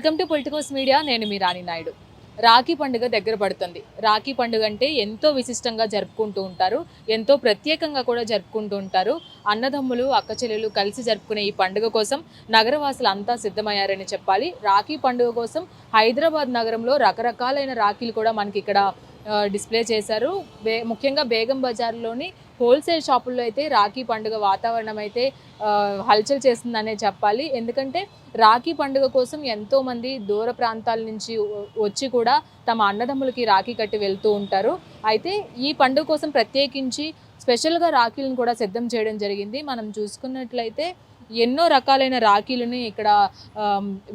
Welcome to Politicos media నేను మీ రాణి నాయుడు. రాఖీ పండుగ దగ్గర పడుతుంది. రాఖీ పండుగ అంటే ఎంతో విశిష్టంగా జరుపుకుంటూ ఉంటారు ఎంతో ప్రత్యేకంగా కూడా జరుపుకుంటూ ఉంటారు. అన్నదమ్ములు అక్కచెల్లెలు కలిసి జరుపుకునే ఈ పండుగ కోసం నగరవాసులు అంతా సిద్ధమయ్యారని చెప్పాలి. రాఖీ పండుగ కోసం హైదరాబాద్ నగరంలో రకరకాలైన రాఖీలు కూడా మనకి ఇక్కడ డిస్ప్లే చేశారు. బే ముఖ్యంగా బేగం బజార్లోని హోల్సేల్ షాపుల్లో అయితే రాఖీ పండుగ వాతావరణం అయితే హల్చల్ చేస్తుందనే చెప్పాలి. ఎందుకంటే రాఖీ పండుగ కోసం ఎంతోమంది దూర ప్రాంతాల నుంచి వచ్చి కూడా తమ అన్నదమ్ములకి రాఖీ కట్టి వెళ్తూ ఉంటారు. అయితే ఈ పండుగ కోసం ప్రత్యేకించి స్పెషల్గా రాఖీలను కూడా సిద్ధం చేయడం జరిగింది. మనం చూసుకున్నట్లయితే ఎన్నో రకాలైన రాఖీలని ఇక్కడ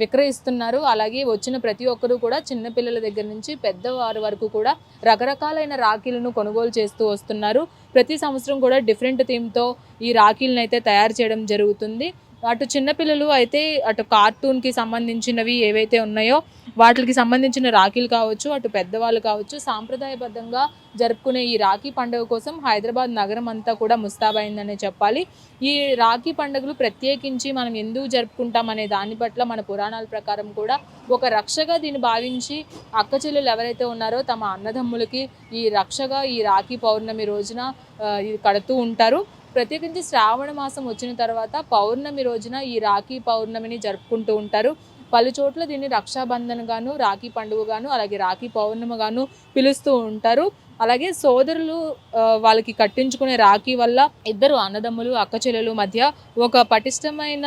విక్రయిస్తున్నారు. అలాగే వచ్చిన ప్రతి ఒక్కరు కూడా చిన్నపిల్లల దగ్గర నుంచి పెద్దవారి వరకు కూడా రకరకాలైన రాఖీలను కొనుగోలు చేస్తూ వస్తున్నారు. ప్రతి సంవత్సరం కూడా డిఫరెంట్ థీమ్తో ఈ రాఖీలను అయితే తయారు చేయడం జరుగుతుంది. అటు చిన్నపిల్లలు అయితే అటు కార్టూన్కి సంబంధించినవి ఏవైతే ఉన్నాయో వాటికి సంబంధించిన రాఖీలు కావచ్చు అటు పెద్దవాళ్ళు కావచ్చు సాంప్రదాయబద్ధంగా జరుపుకునే ఈ రాఖీ పండుగ కోసం హైదరాబాద్ నగరం అంతా కూడా ముస్తాబైందనే చెప్పాలి. ఈ రాఖీ పండుగలు ప్రత్యేకించి మనం ఎందుకు జరుపుకుంటాం అనే దాని పట్ల మన పురాణాల ప్రకారం కూడా ఒక రక్షగా దీన్ని భావించి అక్క చెల్లెలు ఎవరైతే ఉన్నారో తమ అన్నదమ్ములకి ఈ రక్షగా ఈ రాఖీ పౌర్ణమి రోజున ఇది కడుతూ ఉంటారు. ప్రత్యేకించి శ్రావణ మాసం వచ్చిన తర్వాత పౌర్ణమి రోజున ఈ రాఖీ పౌర్ణమిని జరుపుకుంటూ ఉంటారు. పలు చోట్ల దీన్ని రక్షాబంధన్ గాను రాఖీ పండుగ గాను అలాగే రాఖీ పౌర్ణమి గాను పిలుస్తూ ఉంటారు. అలాగే సోదరులు వాళ్ళకి కట్టించుకునే రాఖీ వల్ల ఇద్దరు అన్నదమ్ములు అక్కచెల్లెలు మధ్య ఒక పటిష్టమైన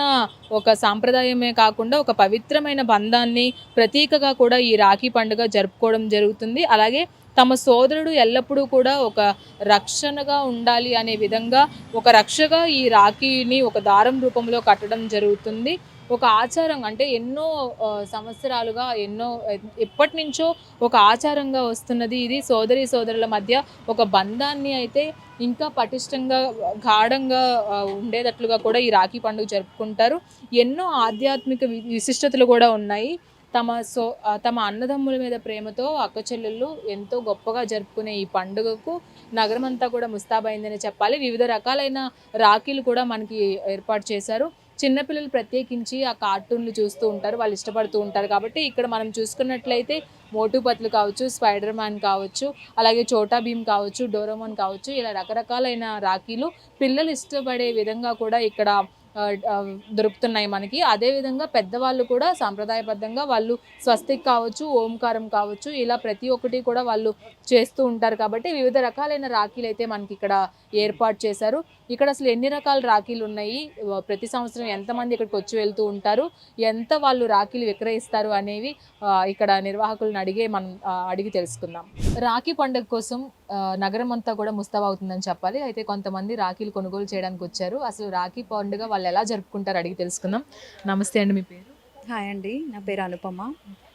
ఒక సాంప్రదాయమే కాకుండా ఒక పవిత్రమైన బంధాన్ని ప్రతీకగా కూడా ఈ రాఖీ పండుగ జరుపుకోవడం జరుగుతుంది. అలాగే తమ సోదరుడు ఎల్లప్పుడూ కూడా ఒక రక్షణగా ఉండాలి అనే విధంగా ఒక రక్షగా ఈ రాఖీని ఒక దారం రూపంలో కట్టడం జరుగుతుంది. ఒక ఆచారం అంటే ఎన్నో సంవత్సరాలుగా ఎన్నో ఎప్పటి నుంచో ఒక ఆచారంగా వస్తున్నది. ఇది సోదరి సోదరుల మధ్య ఒక బంధాన్ని అయితే ఇంకా పటిష్టంగా గాఢంగా ఉండేటట్లుగా కూడా ఈ రాఖీ పండుగ జరుపుకుంటారు. ఎన్నో ఆధ్యాత్మిక వి- విశిష్టతలు కూడా ఉన్నాయి. తమ సో తమ అన్నదమ్ముల మీద ప్రేమతో అక్క చెల్లెళ్ళు ఎంతో గొప్పగా జరుపుకునే ఈ పండుగకు నగరం అంతా కూడా ముస్తాబైందని చెప్పాలి. వివిధ రకాలైన రాఖీలు కూడా మనకి ఏర్పాటు చేశారు. చిన్నపిల్లలు ప్రత్యేకించి ఆ కార్టూన్లు చూస్తూ ఉంటారు వాళ్ళు ఇష్టపడుతూ ఉంటారు కాబట్టి ఇక్కడ మనం చూసుకున్నట్లయితే మోటు పత్లు కావచ్చు స్పైడర్ మ్యాన్ కావచ్చు అలాగే చోటా భీమ్ కావచ్చు డోరోమాన్ కావచ్చు ఇలా రకరకాలైన రాఖీలు పిల్లలు ఇష్టపడే విధంగా కూడా ఇక్కడ దొరుకుతున్నాయి మనకి. అదేవిధంగా పెద్దవాళ్ళు కూడా సాంప్రదాయబద్ధంగా వాళ్ళు స్వస్తిక్ కావచ్చు ఓంకారం కావచ్చు ఇలా ప్రతి ఒక్కటి కూడా వాళ్ళు చేస్తూ ఉంటారు కాబట్టి వివిధ రకాలైన రాఖీలు అయితే మనకి ఇక్కడ ఏర్పాటు చేశారు. ఇక్కడ అసలు ఎన్ని రకాల రాఖీలు ఉన్నాయి? ప్రతి సంవత్సరం ఎంతమంది ఇక్కడికి వచ్చి వెళ్తూ ఉంటారు? ఎంత వాళ్ళు రాఖీలు విక్రయిస్తారు అనేవి ఇక్కడ నిర్వాహకులను అడిగే మనం అడిగి తెలుసుకుందాం. రాఖీ పండుగ కోసం నగరం అంతా కూడా ముస్తాబ్ అవుతుందని చెప్పాలి. అయితే కొంతమంది రాఖీలు కొనుగోలు చేయడానికి వచ్చారు. అసలు రాఖీ పండుగ వాళ్ళు ఎలా జరుపుకుంటారు అడిగి తెలుసుకుందాం. నమస్తే అండి మీ పేరు? హాయ్ అండి నా పేరు అనుపమ.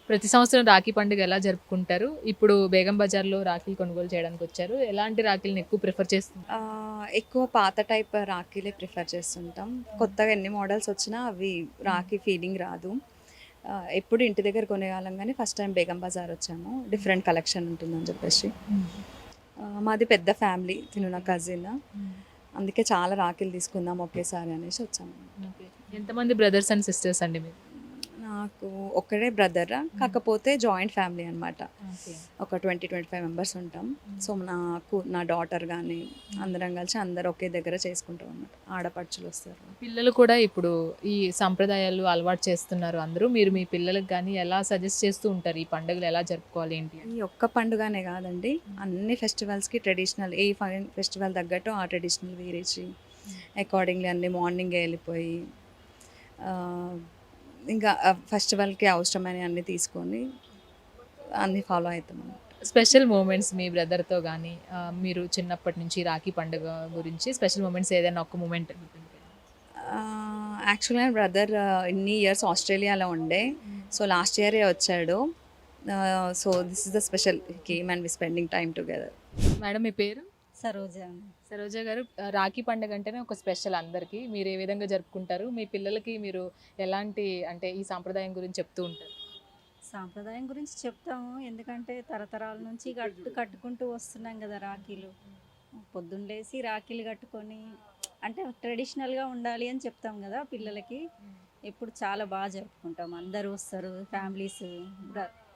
ప్రతి సంవత్సరం రాఖీ పండుగ ఎలా జరుపుకుంటారు? ఇప్పుడు బేగం బజార్లో రాఖీలు కొనుగోలు చేయడానికి వచ్చారు. ఎలాంటి రాఖీలను ఎక్కువ ప్రిఫర్ చేస్తున్నారు ఆ, ఎక్కువ పాత టైప్ రాఖీలే ప్రిఫర్ చేస్తుంటాం. కొత్తగా ఎన్ని మోడల్స్ వచ్చినా అవి రాఖీ ఫీలింగ్ రాదు. ఎప్పుడు ఇంటి దగ్గర కొనేవాళ్ళం కానీ ఫస్ట్ టైం బేగం బజార్ వచ్చాము. డిఫరెంట్ కలెక్షన్ ఉంటుందని చెప్పేసి. మాది పెద్ద ఫ్యామిలీ తిను నా కజిన్. అందుకే చాలా రాఖీలు తీసుకుందాం ఒకేసారి అనేసి వచ్చాము. ఎంతమంది బ్రదర్స్ అండ్ సిస్టర్స్ అండి మీరు? నాకు ఒక్కడే బ్రదర్ కాకపోతే జాయింట్ ఫ్యామిలీ అనమాట ఒక ట్వంటీ ట్వంటీ ఫైవ్ మెంబర్స్ ఉంటాం. సో నాకు నా డాటర్ కానీ అందరం కలిసి అందరు ఒకే దగ్గర చేసుకుంటాం అన్నమాట. ఆడపడుచులు వస్తారు. పిల్లలు కూడా ఇప్పుడు ఈ సంప్రదాయాలు అలవాటు చేస్తున్నారు అందరూ. మీరు మీ పిల్లలకు కానీ ఎలా సజెస్ట్ చేస్తూ ఉంటారు? ఈ పండుగలు ఎలా జరుపుకోవాలి ఏంటి అని? ఈ ఒక్క పండుగనే కాదండి. అన్ని ఫెస్టివల్స్కి ట్రెడిషనల్ ఏ ఫెస్టివల్ తగ్గట్టు ఆ ట్రెడిషనల్ వేర్ ఇచ్చి అకార్డింగ్లీ అన్ని మార్నింగే వెళ్ళిపోయి ఇంకా ఫెస్టివల్కి అవసరమైన అన్ని తీసుకొని అన్ని ఫాలో అవుతాం స్పెషల్ మూమెంట్స్ మీ బ్రదర్తో కానీ మీరు చిన్నప్పటి నుంచి రాఖీ పండుగ గురించి స్పెషల్ మూమెంట్స్ ఏదైనా ఒక మూమెంట్ యాక్చువల్గా బ్రదర్ ఇన్ని ఇయర్స్ ఆస్ట్రేలియాలో ఉండే. సో లాస్ట్ ఇయరే వచ్చాడు. So this is the special came and we spending time together. Madam మీ పేరు? సరోజ సరోజ గారు రాఖీ పండుగ అంటేనే ఒక స్పెషల్ అందరికీ. మీరు ఏ విధంగా జరుపుకుంటారు? మీ పిల్లలకి మీరు ఎలాంటి అంటే ఈ సాంప్రదాయం గురించి చెప్తూ ఉంటారు. సాంప్రదాయం గురించి చెప్తాము. ఎందుకంటే తరతరాల నుంచి కట్టు కట్టుకుంటూ వస్తున్నాం కదా రాఖీలు. పొద్దున్న లేసి రాఖీలు కట్టుకొని అంటే ట్రెడిషనల్గా ఉండాలి అని చెప్తాం కదా పిల్లలకి. ఎప్పుడు చాలా బాగా జరుపుకుంటాం. అందరూ వస్తారు ఫ్యామిలీస్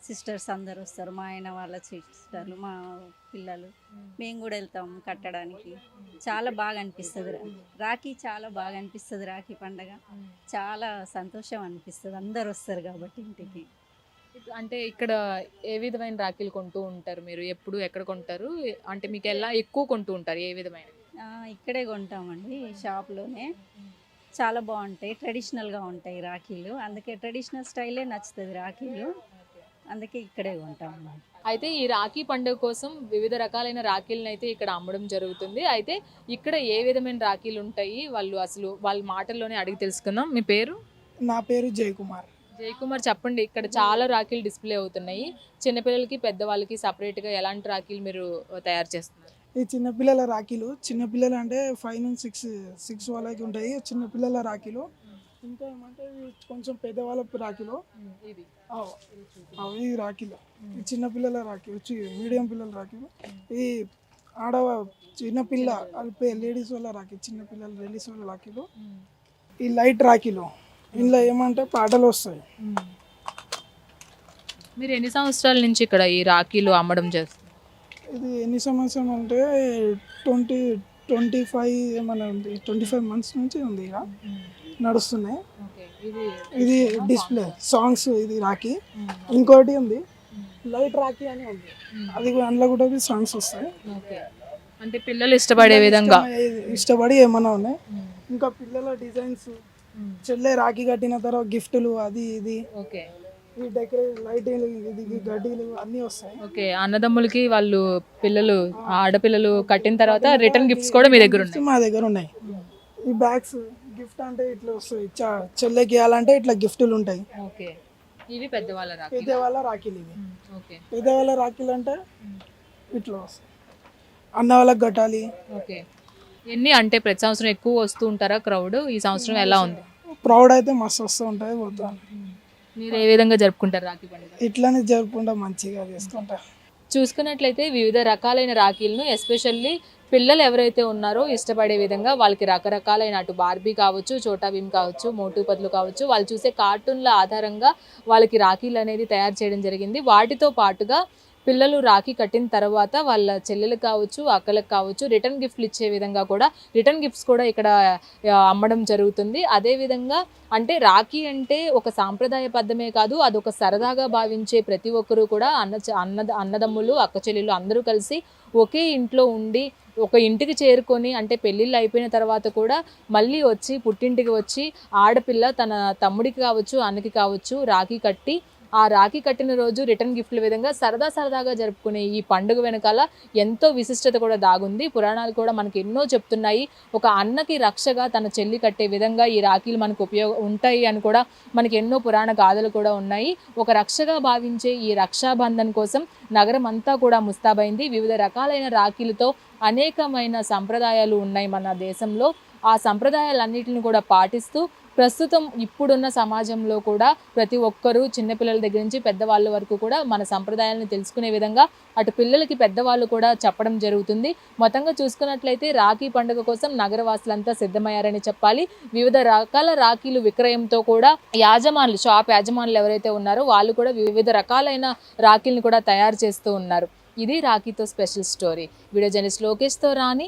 సిస్టర్స్ అందరు వస్తారు. మా ఆయన వాళ్ళ సిస్టర్లు మా పిల్లలు. మేము కూడా వెళ్తాం కట్టడానికి. చాలా బాగా అనిపిస్తుంది. రాఖీ చాలా బాగా అనిపిస్తుంది. రాఖీ పండగ చాలా సంతోషం అనిపిస్తుంది. అందరు వస్తారు కాబట్టి ఇంటికి. అంటే ఇక్కడ ఏ విధమైన రాఖీలు కొంటూ ఉంటారు మీరు? ఎప్పుడు ఎక్కడ కొంటారు? అంటే మీకు ఎలా ఎక్కువ కొంటూ ఉంటారు? ఏ విధమైన? ఇక్కడే కొంటామండి షాప్లోనే. చాలా బాగుంటాయి. ట్రెడిషనల్గా ఉంటాయి రాఖీలు. అందుకే ట్రెడిషనల్ స్టైలే నచ్చుతుంది రాఖీలు. అందుకే ఇక్కడే కొంటాము అయితే ఈ రాఖీ పండుగ కోసం వివిధ రకాలైన రాఖీలను అయితే ఇక్కడ అమ్మడం జరుగుతుంది. అయితే ఇక్కడ ఏ విధమైన రాఖీలు ఉంటాయి? వాళ్ళు అసలు వాళ్ళ మాటల్లోనే అడిగి తెలుసుకుందాం. మీ పేరు? నా పేరు జయకుమార్. జయకుమార్ చెప్పండి. ఇక్కడ చాలా రాఖీలు డిస్ప్లే అవుతున్నాయి. చిన్నపిల్లలకి పెద్దవాళ్ళకి సపరేట్గా ఎలాంటి రాఖీలు మీరు తయారు చేస్తున్నారు? ఈ చిన్నపిల్లల రాఖీలు చిన్నపిల్లలు అంటే ఫైవ్ నుంచి సిక్స్ సిక్స్ వాళ్ళకి ఉంటాయి. చిన్నపిల్లల రాఖీలు. ఇంకా ఏమంటే కొంచెం పెద్దవాళ్ళ రాఖీలు. ఇది. అవి రాఖీలు. ఈ చిన్నపిల్లల రాఖీ వచ్చి మీడియం పిల్లల రాఖీలు ఈ ఆడవ చిన్నపిల్ల అల్పే లేడీస్ వాళ్ళ రాఖీ చిన్నపిల్లల లేడీస్ వాళ్ళ రాఖీలు. ఈ లైట్ రాఖీలు. ఇందులో ఏమంటే పాటలు వస్తాయి. మీరు ఎన్ని సంవత్సరాల నుంచి ఇక్కడ ఈ రాఖీలు అమ్మడం చేస్తారు ఇది ఎన్ని సంవత్సరం అంటే ట్వంటీ ట్వంటీ ఫైవ్ ఏమైనా ఉంది ట్వంటీ ఫైవ్ మంత్స్ నుంచి ఉంది ఇక. నడుస్తున్నాయి. ఇది డిస్ప్లే సాంగ్స్ ఇది రాఖీ. ఇంకోటి ఉంది లైట్ రాఖీ అని ఉంది. అది అందులో కూడా సాంగ్స్ వస్తాయి. ఓకే అంటే పిల్లలు ఇష్టపడే విధంగా. ఇష్టపడి ఏమైనా ఉన్నాయి. ఇంకా పిల్లల డిజైన్స్ చెల్లె రాఖీ కట్టిన తర్వాత గిఫ్ట్లు అది ఇది. ఓకే ఈ డెకరేషన్ లైటింగ్ ఇది గడ్డీలు అన్నీ వస్తాయి. ఓకే అన్నదమ్ములకి వాళ్ళు పిల్లలు ఆడపిల్లలు కట్టిన తర్వాత రిటర్న్ గిఫ్ట్స్ కూడా మీ దగ్గర ఉన్నాయి. మా దగ్గర ఉన్నాయి. ఈ బ్యాగ్స్ గిఫ్ట్ అంటే ఇట్లా వస్తాయి. చెల్లెకి ఇవ్వాలంటే ఇట్లా గిఫ్ట్లు ఉంటాయి. ఓకే. ఇవి పెద్దవాళ్ళ రాఖీ పెద్దవాళ్ళ రాఖీలు ఇవి. ఓకే. పెద్దవాళ్ళ రాఖీలు అంటే ఇట్లా వస్తాయి. అన్న వాళ్ళకి కట్టాలి. ఓకే. ఎన్ని అంటే ప్రతి సంవత్సరం ఎక్కువ వస్తూ ఉంటారా క్రౌడ్ ఈ సంవత్సరం ఎలా ఉంది? ప్రౌడ్ అయితే మస్తు వస్తూ ఉంటుంది పోతా. మీరు ఏ విధంగా జరుపుకుంటారు రాఖీ పండుగ? ఇట్లానే జరుపుకుంటా మంచిగా చేసుకుంటా. చూసుకున్నట్లయితే వివిధ రకాలైన రాఖీలను ఎస్పెషల్లీ పిల్లలు ఎవరైతే ఉన్నారో ఇష్టపడే విధంగా వాళ్ళకి రకరకాలైన అటు బార్బీ కావచ్చు చోటా భీమ్ కావచ్చు మోటు పదులు కావచ్చు వాళ్ళు చూసే కార్టూన్ల ఆధారంగా వాళ్ళకి రాఖీలు అనేది తయారు చేయడం జరిగింది. వాటితో పాటుగా పిల్లలు రాఖీ కట్టిన తర్వాత వాళ్ళ చెల్లెలకు కావచ్చు అక్కలకు కావచ్చు రిటర్న్ గిఫ్ట్లు ఇచ్చే విధంగా కూడా రిటర్న్ గిఫ్ట్స్ కూడా ఇక్కడ అమ్మడం జరుగుతుంది. అదేవిధంగా అంటే రాఖీ అంటే ఒక సాంప్రదాయబద్ధమే కాదు అదొక సరదాగా భావించే ప్రతి ఒక్కరూ కూడా అన్న అన్న అన్నదమ్ములు అక్క చెల్లెలు అందరూ కలిసి ఒకే ఇంట్లో ఉండి ఒక ఇంటికి చేరుకొని అంటే పెళ్ళిళ్ళు అయిపోయిన తర్వాత కూడా మళ్ళీ వచ్చి పుట్టింటికి వచ్చి ఆడపిల్ల తన తమ్ముడికి కావచ్చు అన్నకి కావచ్చు రాఖీ కట్టి ఆ రాఖీ కట్టిన రోజు రిటర్న్ గిఫ్ట్ల విధంగా సరదా సరదాగా జరుపుకునే ఈ పండుగ వెనకాల ఎంతో విశిష్టత కూడా దాగుంది. పురాణాలు కూడా మనకి ఎన్నో చెప్తున్నాయి. ఒక అన్నకి రక్షగా తన చెల్లి కట్టే విధంగా ఈ రాఖీలు మనకు ఉపయోగ ఉంటాయి అని కూడా మనకి ఎన్నో పురాణ గాథలు కూడా ఉన్నాయి. ఒక రక్షగా భావించే ఈ రక్షాబంధన్ కోసం నగరం అంతా కూడా ముస్తాబైంది. వివిధ రకాలైన రాఖీలతో అనేకమైన సంప్రదాయాలు ఉన్నాయి మన దేశంలో. ఆ సంప్రదాయాలన్నిటిని కూడా పాటిస్తూ ప్రస్తుతం ఇప్పుడున్న సమాజంలో కూడా ప్రతి ఒక్కరూ చిన్నపిల్లల దగ్గర నుంచి పెద్దవాళ్ళ వరకు కూడా మన సంప్రదాయాలను తెలుసుకునే విధంగా అటు పిల్లలకి పెద్దవాళ్ళు కూడా చెప్పడం జరుగుతుంది. మొత్తంగా చూసుకున్నట్లయితే రాఖీ పండుగ కోసం నగరవాసులంతా సిద్ధమయ్యారని చెప్పాలి. వివిధ రకాల రాఖీలు విక్రయంతో కూడా యాజమానులు షాప్ యాజమానులు ఎవరైతే ఉన్నారో వాళ్ళు కూడా వివిధ రకాలైన రాఖీలను కూడా తయారు చేస్తూ ఉన్నారు. ఇది రాఖీతో స్పెషల్ స్టోరీ. వీడియో జర్నలిస్ట్ లోకేష్తో రాని